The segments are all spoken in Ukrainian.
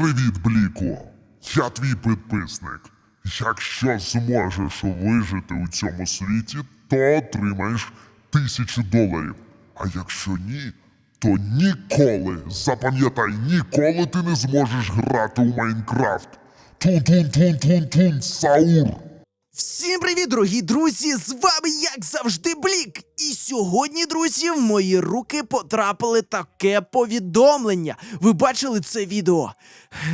Привіт, Бліку! Я твій підписник. Якщо зможеш вижити у цьому світі, то отримаєш тисячу доларів. А якщо ні, то ніколи, запам'ятай, ніколи ти не зможеш грати у Майнкрафт. Тун-тун-тун-тун-тун, Саур! Всім привіт, дорогі друзі! З вами, як завжди, Блік. І сьогодні, друзі, в мої руки потрапили таке повідомлення. Ви бачили це відео?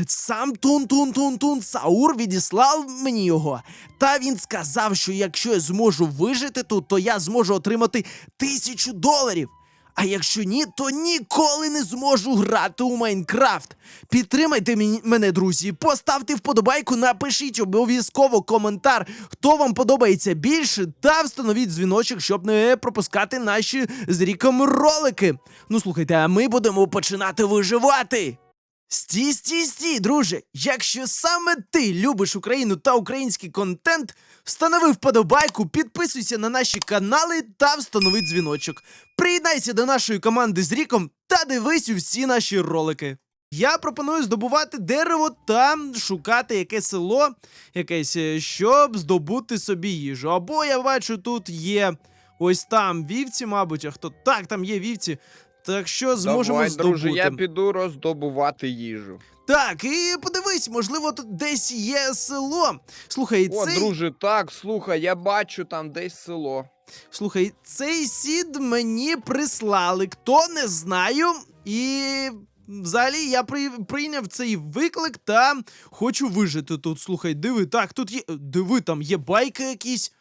Сам Тун-Тун-Тун-Тун Саур відіслав мені його. Та він сказав, що якщо я зможу вижити тут, то я зможу отримати тисячу доларів. А якщо ні, то ніколи не зможу грати у Майнкрафт. Підтримайте мене, друзі. Поставте вподобайку, напишіть обов'язково коментар, хто вам подобається більше, та встановіть дзвіночок, щоб не пропускати наші з ріком ролики. Ну слухайте, а ми будемо починати виживати. Стій, стій, стій, друже. Якщо саме ти любиш Україну та український контент, встанови вподобайку, підписуйся на наші канали та встанови дзвіночок. Приєднайся до нашої команди з Ріком та дивись усі наші ролики. Я пропоную здобувати дерево та шукати яке село, якесь, е, щоб здобути собі їжу. Або я бачу, тут є ось там вівці, мабуть, а хто так, там є вівці. Так що зможемо Давай, здобути. друже, я піду роздобувати їжу. Так, і подивись, можливо, тут десь є село. Слухай, О, цей, друже, так, слухай, я бачу там десь село. слухай, цей сід мені прислали, хто не знаю. І взагалі я при, прийняв цей виклик та хочу вижити тут. Слухай, диви, так, тут є. Диви, там є байки якісь.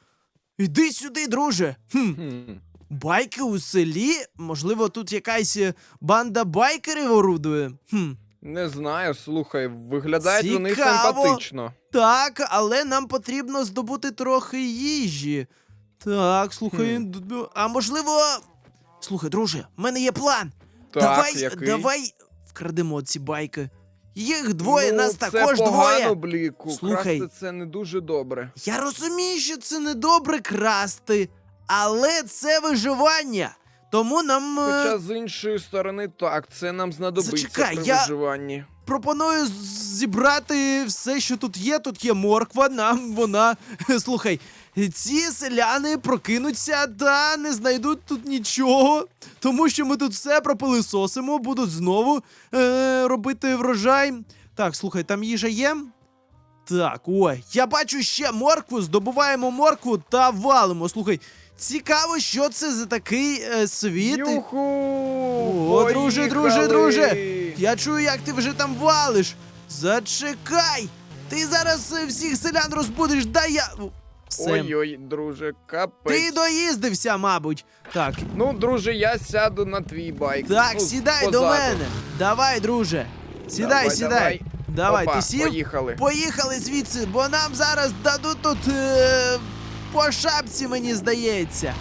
Іди сюди, друже. Хм, Хм. Байки у селі? Можливо, тут якась е, банда байкерів орудує. Хм. Не знаю, слухай, виглядають вони симпатично. Так, але нам потрібно здобути трохи їжі. Так, слухай, Хм. а можливо. Слухай, друже, в мене є план. Так, давай, який? давай вкрадемо ці байки. Їх двоє, ну, нас це також погано, двоє. бліку. Слухай. Красти це не дуже добре. Я розумію, що це не добре красти, але це виживання. Тому нам е, Хоча з іншої сторони, так, це нам знадобиться Зачекай, при я- виживанні. пропоную з- зібрати все, що тут є. Тут є морква, нам вона. Слухай, ці селяни прокинуться та не знайдуть тут нічого, тому що ми тут все пропилисосимо, будуть знову е- робити врожай. Так, слухай, там їжа є. Так, ой, я бачу ще моркву, здобуваємо моркву та валимо. Слухай, цікаво, що це за такий е, світ. Юху! О, друже, друже, друже! Я чую, як ти вже там валиш. Зачекай! Ти зараз е, всіх селян розбудиш, дай я. Все. Ой-ой, друже, капець. Ти доїздився, мабуть. Так, Ну, друже, я сяду на твій байк. так, ну, сідай позаду. до мене. Давай, друже. Сідай, Давай, сідай. давай. Давай, Опа, ти сів? Поїхали. Поїхали звідси, бо нам зараз дадуть тут е, по шапці, мені здається.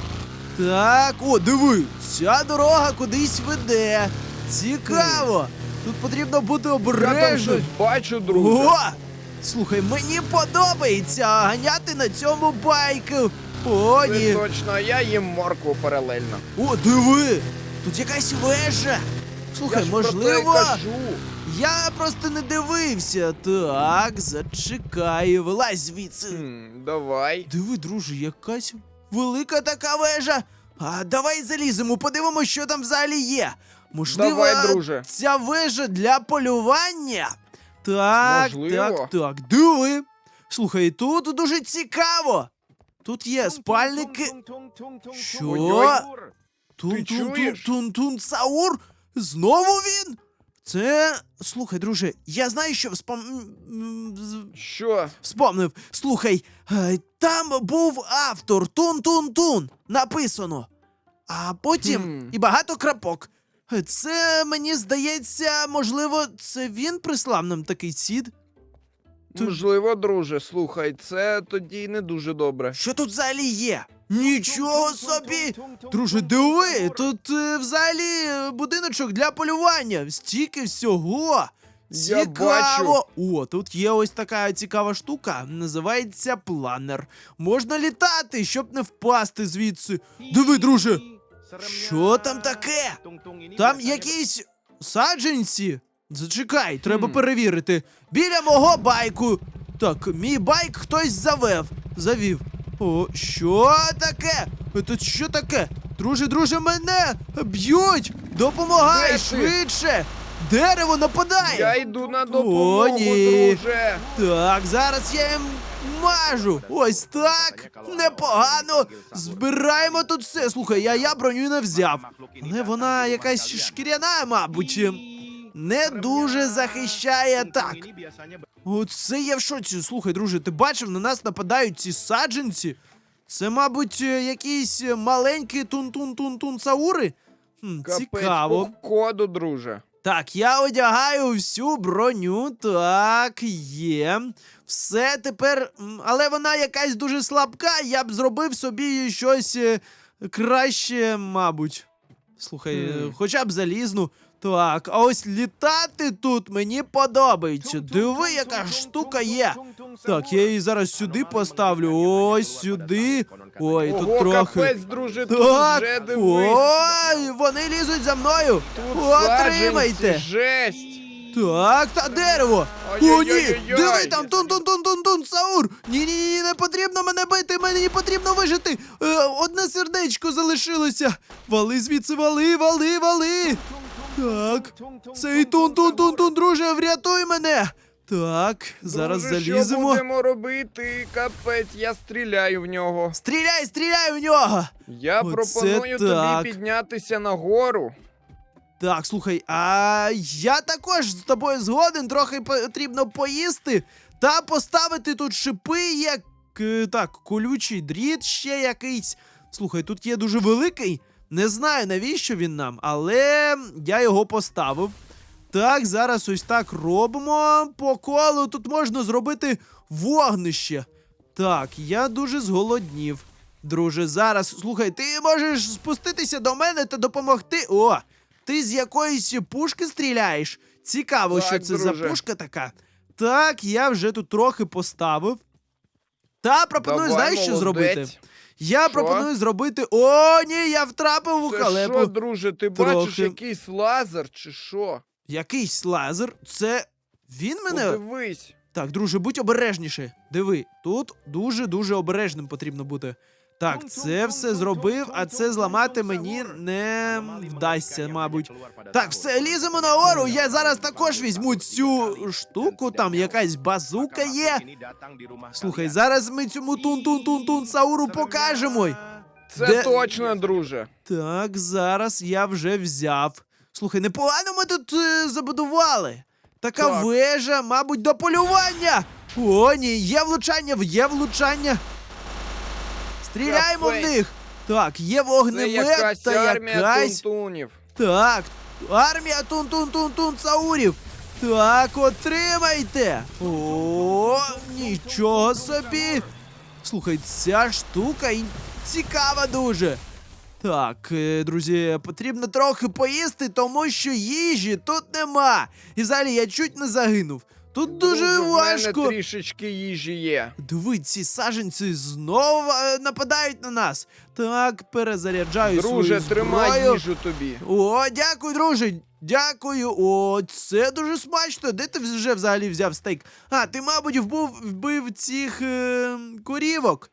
Так, о, диви, ця дорога кудись веде. Цікаво. Тут потрібно бути Я там щось бачу, друже. О! Слухай, мені подобається ганяти на цьому байку. О, Це точно, я їм моркву паралельно. О, диви! Тут якась вежа. Слухай, я ж про те й можливо, кажу. Я просто не дивився. Так, зачекай, вилазь звідси. Хм, давай. Диви, друже, якась велика така вежа. А давай заліземо, подивимося, що там взагалі є. Можливо, Давай, друже. ця вежа для полювання. Так, Можливо. так, так. Диви. Слухай, тут дуже цікаво. Тут є спальники. Що? Ой-ой. Тун-тун-тун-тун-тун Саур? Знову він? Це. Слухай, друже, я знаю, що вспом... Що? Вспомнив. Слухай, е, там був автор Тун-Тун-Тун написано. А потім Хм. і багато крапок. Це мені здається, можливо, це він прислав нам такий сід. Тут- Можливо, друже, слухай, це тоді не дуже добре. Що тут взагалі є? Нічого собі! Друже, диви, тут е, взагалі е, будиночок для полювання. Стільки всього. Я Цікаво! О, тут є ось така цікава штука. Називається планер. Можна літати, щоб не впасти звідси. Диви, друже, що там таке? Там якісь саджанці. Зачекай, треба перевірити. Біля мого байку. Так, мій байк хтось завев. Завів. О, що таке? Тут що таке? Друже, друже, мене б'ють! Допомагай Де ти? швидше! Дерево нападає! Я йду на допомогу, ні. друже. Так, зараз я їм мажу. Ось так. Непогано. Збираємо тут все. Слухай, я, я броню не взяв. Але вона якась шкіряна, мабуть. Не дуже захищає атак. Оце я в шоці. Слухай, друже, ти бачив, на нас нападають ці саджанці. Це, мабуть, е, якісь е, маленькі тун-тун-тун-тун саури. Хм, Капець, цікаво. походу, друже. Так, я одягаю всю броню. Так, є. Все тепер. Але вона якась дуже слабка. Я б зробив собі щось е, краще, мабуть. Слухай, mm. Хоча б залізну. Так, а ось літати тут мені подобається. Диви, яка штука є. Так, я її зараз сюди поставлю. Ось сюди. Ой, тут Ого, трохи. капець, друже, тут Так, вже дивись. ой, вони лізуть за мною. Тут Отримайте. Жесть. Так, та дерево! О, ні! Диви там тун-тун-тун-тун-тун, Саур! Ні-ні-ні, не потрібно мене бити, мені потрібно вижити! Е, одне сердечко залишилося! Вали звідси, вали, вали, вали! Так, цей тун-тун-тун-тун, друже, врятуй мене! Так, зараз Друже, Що заліземо. будемо робити? Капець, я стріляю в нього. Стріляй, стріляй в нього! Я Оце пропоную так. тобі піднятися нагору. Так, слухай, а я також з тобою згоден, трохи потрібно поїсти та поставити тут шипи, як е, так, колючий дріт, ще якийсь. Слухай, тут є дуже великий. Не знаю, навіщо він нам, але я його поставив. Так, зараз ось так робимо. По колу тут можна зробити вогнище. Так, я дуже зголоднів. Друже, зараз слухай, ти можеш спуститися до мене та допомогти. О, ти з якоїсь пушки стріляєш? Цікаво, Так, що це за пушка така. Так, я вже тут трохи поставив. Та пропоную, Давай, знаєш, що зробити? Я Що? пропоную зробити. О, ні, я втрапив у Це халепу. що, друже, ти бачиш якийсь лазер чи що? Якийсь лазер. Це. Він мене. Подивись. Так, друже, будь обережніше. Диви, тут дуже-дуже обережним потрібно бути. Так, це все зробив, а це зламати мені не вдасться, мабуть. Так, все, ліземо на гору. Я зараз також візьму цю штуку, там якась базука є. Слухай, зараз ми цьому тун-тун-тун-тун Сауру покажемо. Це Де- точно, друже. Так, зараз я вже взяв. Слухай, непогано ми тут е, забудували. Така Так. вежа, мабуть, до полювання. О, ні, є влучання, є влучання. Стріляємо в них. Так, є вогнемет та армія якась. тунтунів. Так, армія тун-тун-тун-тун Саурів. Так, отримайте. О, нічого собі. Слухай, ця штука цікава дуже. Так, е, друзі, потрібно трохи поїсти, тому що їжі тут нема. І взагалі я чуть не загинув. Тут дуже Друже, в важко. мене трішечки їжі є. Диви, ці саджанці знову е, нападають на нас. Так, перезаряджаю Друже, свою тримай зброю. їжу тобі. О, дякую, друже. Дякую. О, це дуже смачно. Де ти вже взагалі взяв стейк? А, ти, мабуть, вбив, вбив цих е, корівок.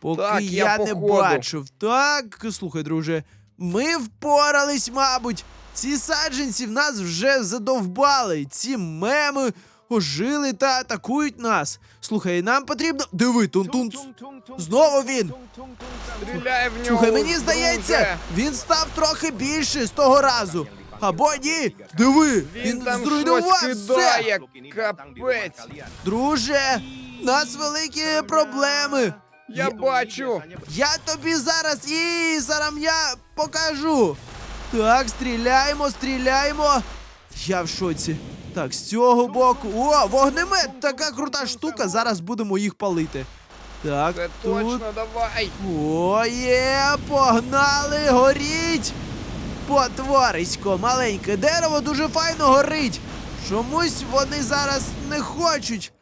Поки Так, я, я не походу. бачив. Так, слухай, друже, ми впорались, мабуть. Ці саджанці в нас вже задовбали. Ці меми ожили та атакують нас. Слухай, нам потрібно. Диви, тун-тун. Знову він. Стріляй в нього. Слухай, мені здається, він став трохи більше з того разу. Або ні, диви, Він, він, зруйнував все. Капець. Друже, нас великі проблеми. Я бачу. Я тобі зараз і зарам'я покажу. Так, стріляємо, стріляємо. Я в шоці. Так, з цього боку. О, вогнемет! Така крута штука. Зараз будемо їх палити. Так, Це тут. точно, давай. О, є, погнали, горіть! Потворисько, маленьке дерево дуже файно горить. Чомусь вони зараз не хочуть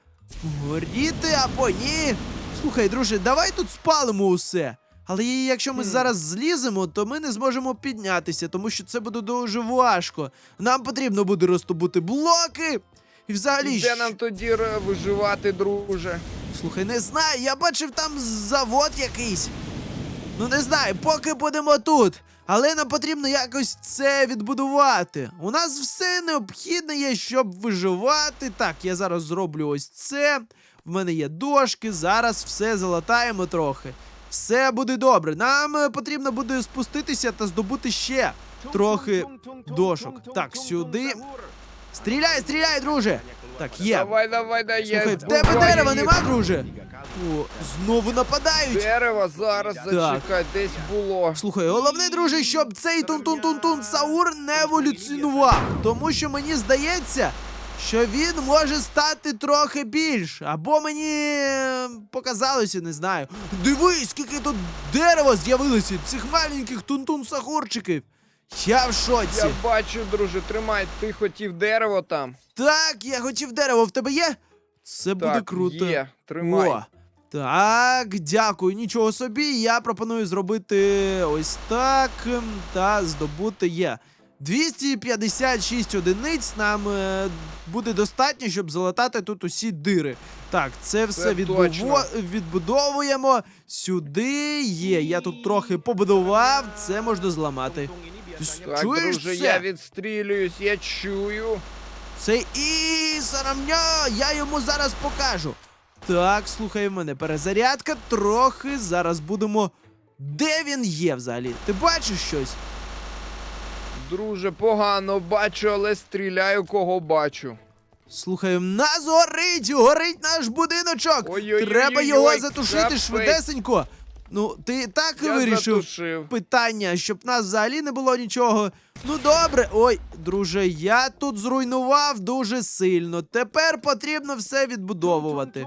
горіти або ні. Слухай, друже, давай тут спалимо усе. Але якщо ми зараз зліземо, то ми не зможемо піднятися, тому що це буде дуже важко. Нам потрібно буде роздобути блоки. І взагалі. Де нам тоді виживати, друже? Слухай, не знаю, я бачив там завод якийсь. Ну не знаю, поки будемо тут. Але нам потрібно якось це відбудувати. У нас все необхідне є, щоб виживати. Так, я зараз зроблю ось це. В мене є дошки, зараз все залатаємо трохи. Все буде добре. Нам е, потрібно буде спуститися та здобути ще трохи дошок. Так, сюди. Стріляй, стріляй, друже! Так, є. Давай, давай, я. Слухай, в тебе дерева нема, друже? О, знову нападають. Дерево зараз зачекай, десь було. Слухай, головне, друже, щоб цей тун-тун-тун-тун Саур не еволюціонував. Тому що мені здається, що він може стати трохи більш. Або мені показалося, не знаю. Дивись, скільки тут дерева з'явилося, цих маленьких тун-тун сахурчиків. Я в шоці. Я бачу, друже, тримай, ти хотів дерево там. Так, я хотів дерево, в тебе є? Це буде круто. Є, тримай. О, так, дякую, нічого собі. Я пропоную зробити ось так ем, та здобути є. 256 одиниць нам е, буде достатньо, щоб залатати тут усі дири. Так, це все відбуво- точно. відбудовуємо. Сюди є. Я тут трохи побудував, це можна зламати. Ти Так, чуєш друже, це? я відстрілююсь, я чую. Це і сарамня, я йому зараз покажу. Так, слухай мене, перезарядка трохи. Зараз будемо. Де він є взагалі? Ти бачиш щось? Друже, погано бачу, але стріляю, кого бачу. Слухай, в нас горить! Горить наш будиночок! Ой-ой-ой-ой-ой, Треба його затушити капець. швидесенько. Ну, ти так Я вирішив затушив. питання, щоб нас взагалі не було нічого. Ну добре, ой, друже, я тут зруйнував дуже сильно. Тепер потрібно все відбудовувати.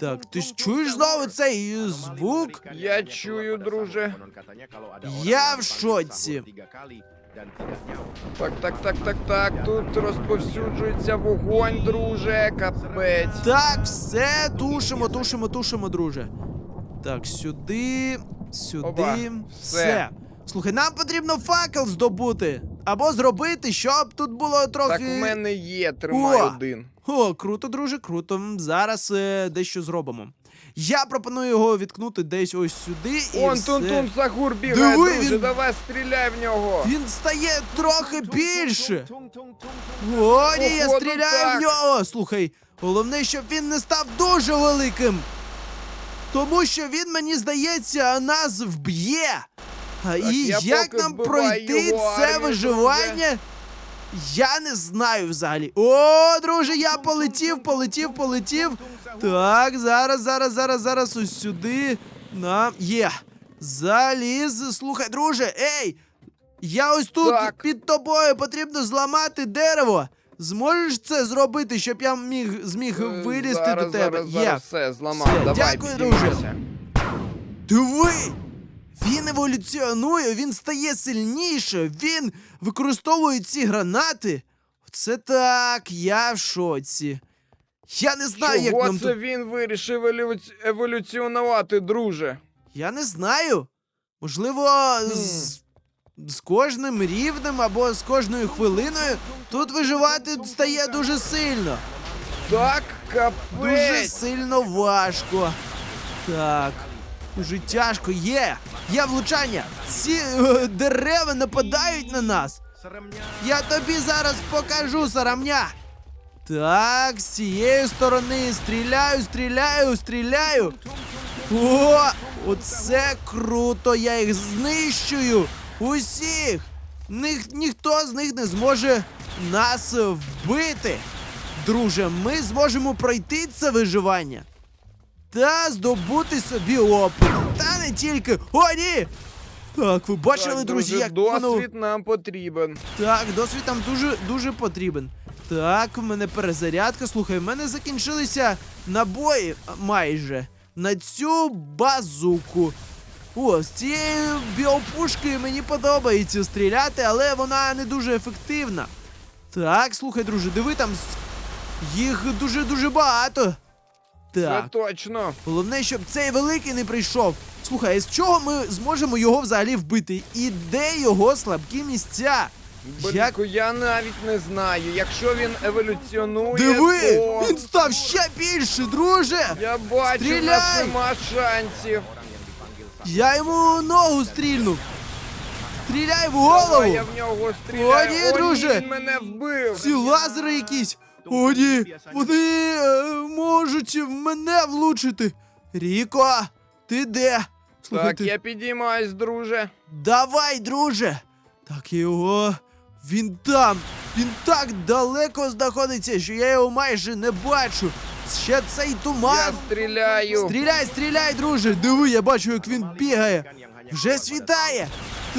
Так, ти ж чуєш знову цей звук? Я чую, друже. Я в шоці. Так, так, так, так, так. Тут розповсюджується вогонь, друже. Капець. Так, все, тушимо, тушимо, тушимо, друже. Так, сюди, сюди, Опа, все. все. Слухай, нам потрібно факел здобути. Або зробити, щоб тут було трохи. Так, в мене є, тримай О! один. О, круто, друже, круто. Зараз е, дещо зробимо. Я пропоную його відкнути десь ось сюди і Он все. тун-тун Сагур бігає, Диви, друже, він- давай стріляй в нього. Він стає трохи більше. О, ні, я Походу, стріляю так. в нього. Слухай, головне, щоб він не став дуже великим. Тому що він, мені здається, нас вб'є. А, І я як поки нам пройти його це армію, виживання? Я не знаю взагалі. О, друже, я полетів, полетів, полетів. Так, зараз, зараз, зараз, зараз ось сюди. На, є. Заліз. Слухай, друже, ей! Я ось тут Так. під тобою потрібно зламати дерево. Зможеш це зробити, щоб я міг зміг Е, вилізти зараз, до тебе? Зараз, Є. зараз все, зламав. Все, Давай, дякую, друже. підіймайся. Диви! Він еволюціонує, він стає сильніше, він використовує ці гранати. Це так, я в шоці. Я не знаю, як Чого нам це тут. він вирішив еволюці- еволюціонувати, друже? Я не знаю. Можливо, з, з кожним рівнем або з кожною хвилиною тут виживати стає дуже сильно. Так, Дуже сильно важко. Так. Дуже тяжко. Є! Є влучання! Ці е, дерева нападають на нас! Я тобі зараз покажу, сарамня! Так, з цієї сторони стріляю, стріляю, стріляю. О, оце круто! Я їх знищую! Усіх! Ніх, ніхто з них не зможе нас вбити. Друже, ми зможемо пройти це виживання та здобути собі опит. Та не тільки. О, ні! Так, ви бачили, Так, друзі, друже, як досвід воно. нам потрібен. Так, досвід там дуже дуже потрібен. Так, в мене перезарядка. Слухай, в мене закінчилися набої майже на цю базуку. О, з цієї біопушки мені подобається стріляти, але вона не дуже ефективна. Так, слухай, друже, диви там. Їх дуже-дуже багато. Це точно. Головне, щоб цей великий не прийшов. Слухай, а з чого ми зможемо його взагалі вбити? І де його слабкі місця? Як я навіть не знаю. Якщо він еволюціонує, Диви! то... Він став ще більше, друже! Я бачу, в нас Стріляй! нема шансів. Я йому ногу стрільнув! Стріляй в Давай голову! я в нього стріляю. О, ні, друже! він мене вбив. Ці лазери якісь! О, ні! Вони е, можуть в мене влучити! Ріко, ти де? Слухай, Так, ти- я підіймаюсь, друже. Давай, друже! Так його. Він там! Він так далеко знаходиться, що я його майже не бачу. Ще цей Я туман. стріляю. Стріляй, стріляй, друже! Диви, я бачу, як він бігає. Вже світає.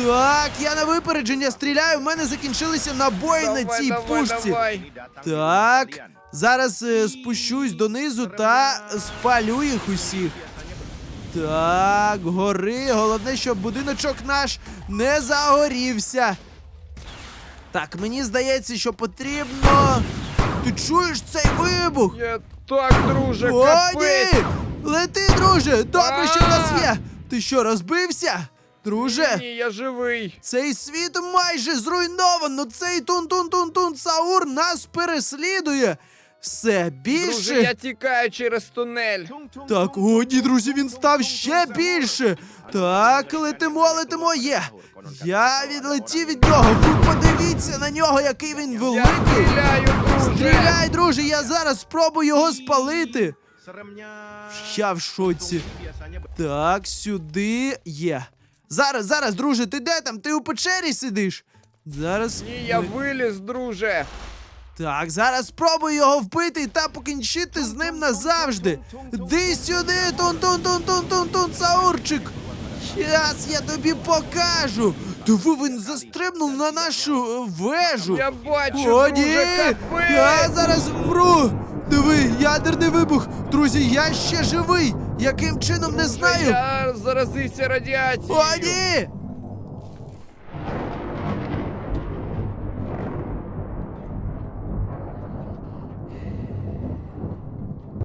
Так, я на випередження стріляю. В мене закінчилися набої на цій давай, пушці. давай. Так, зараз е, спущусь донизу та спалю їх усіх. Так, гори. Головне, щоб будиночок наш не загорівся. Так, мені здається, що потрібно. Ти чуєш цей вибух? Я так, друже, О, капець. ні! Лети, друже! Добре, що в нас є! Ти що, розбився? Друже? Ні, я живий. Цей світ майже зруйновано. Цей тун-тун-тун-тун Саур нас переслідує. Все більше. Друже, я тікаю через тунель. Так, о, ні, друзі, він став ще більше. Так, летимо, летимо, є. Я відлетів від нього. Ви подивіться на нього, який він Я великий. стріляю, друже. Стріляй, друже, я зараз спробую його спалити. Я в шоці. Так, сюди є. Зараз, зараз, друже, ти де там? Ти у печері сидиш? Зараз. Ні, я виліз, друже. Так, зараз спробую його вбити та покінчити з ним назавжди. Ди сюди, тун-тун-тун-тун-тун-тун, Саурчик. Щас я тобі покажу. Диви, він застрибнув на нашу е, вежу. Я бачу, О, друже, ні! капець. Я зараз вмру! Диви, ядерний вибух! Друзі, я ще живий! Яким чином не знаю? Я заразився радіацією. О, ні!